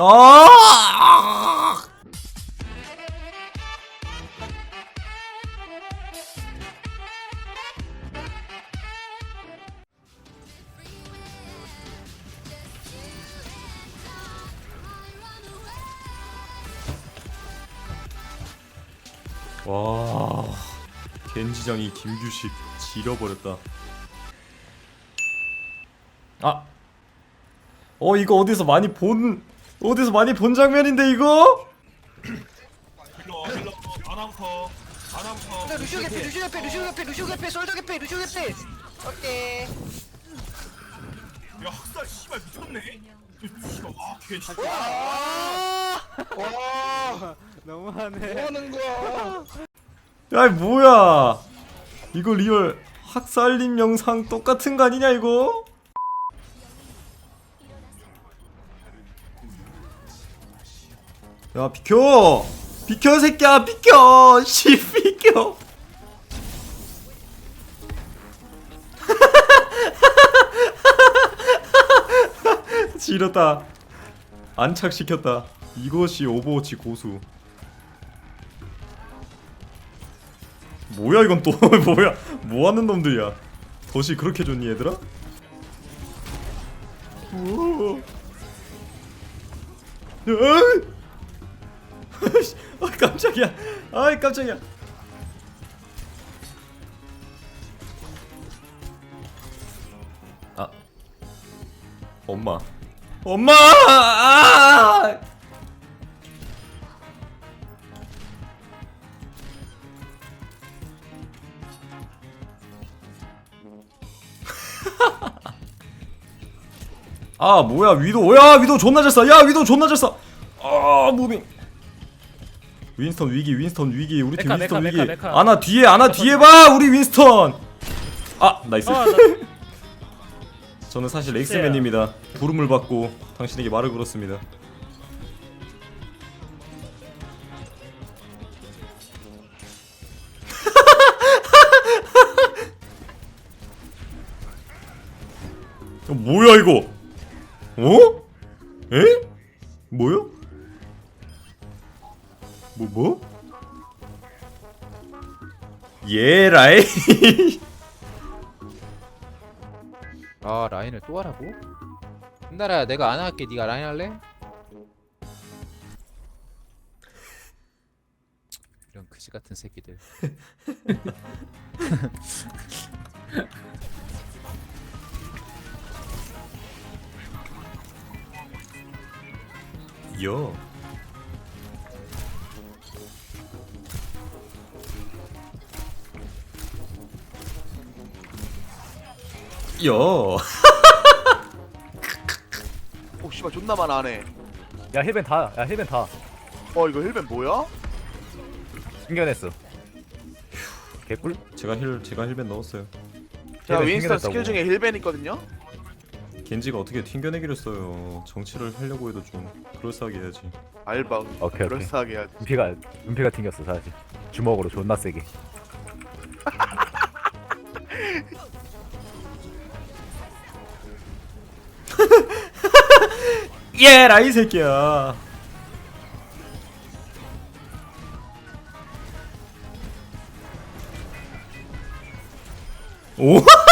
아! 와 겐지장이 김규식 지려버렸다 아! 어 이거 어디서 많이 본 어디서 많이 본 장면인데 이거? 힐러 힐러 아나운서 아나운서 근데 루시오 개피 루시오 개피 루시오 개피 루시오 개피 솔저 개피 루시오 개피 오케이 야 학살 씨발 미쳤네 씨발 아개 와 너무하네. 뭐하는 거야 야 뭐야 이거 리얼 학살림 영상 똑같은 거 아니냐 이거? 야 비켜. 비켜 새끼야. 비켜. 씨 비켜. 지렸다. 안착시켰다. 이것이 오버워치 고수. 뭐야 이건 또? 뭐야? 뭐하는 놈들이야? 덫이 그렇게 좋니 얘들아? 우와. 으이! 아 깜짝이야. 아이 깜짝이야. 아. 엄마. 엄마! 아! 아 뭐야 위도. 야 위도 존나 잘쏴야 위도 존나 잘쏴 아 무빙 윈스턴 위기 윈스턴 위기 우리 팀 메카, 윈스턴 메카, 위기 메카, 메카. 아나 뒤에 아나 뒤에 봐 우리 윈스턴 아 나이스 아, 나, 저는 사실 엑스맨입니다 부름을 받고 당신에게 말을 걸었습니다 어, 뭐야 이거 어? 에? 뭐야? 뭐 뭐? 예 라이 아 라인을 또 하라고? 한나라야 내가 안 할게 네가 라인 할래? 이런 그지 같은 새끼들 여 여. 오 씨발 존나 많아 안에 야 힐벤 다. 야 힐벤 다. 어 이거 힐벤 뭐야? 숨겨냈어. 개꿀? 제가 힐 제가 힐벤 넣었어요. 제가 힐벤 윈스턴. 스킬 중에 힐벤 있거든요? 겐지가 어떻게 튕겨내기를 써요. 정치를 하려고 해도 좀 그럴싸하게 해야지. 알바 오케이 오케이. 그럴싸하게 해야지 은피가 은피가 튕겼어 사실. 주먹으로 존나 세게. 예, 라이 새끼야. 오?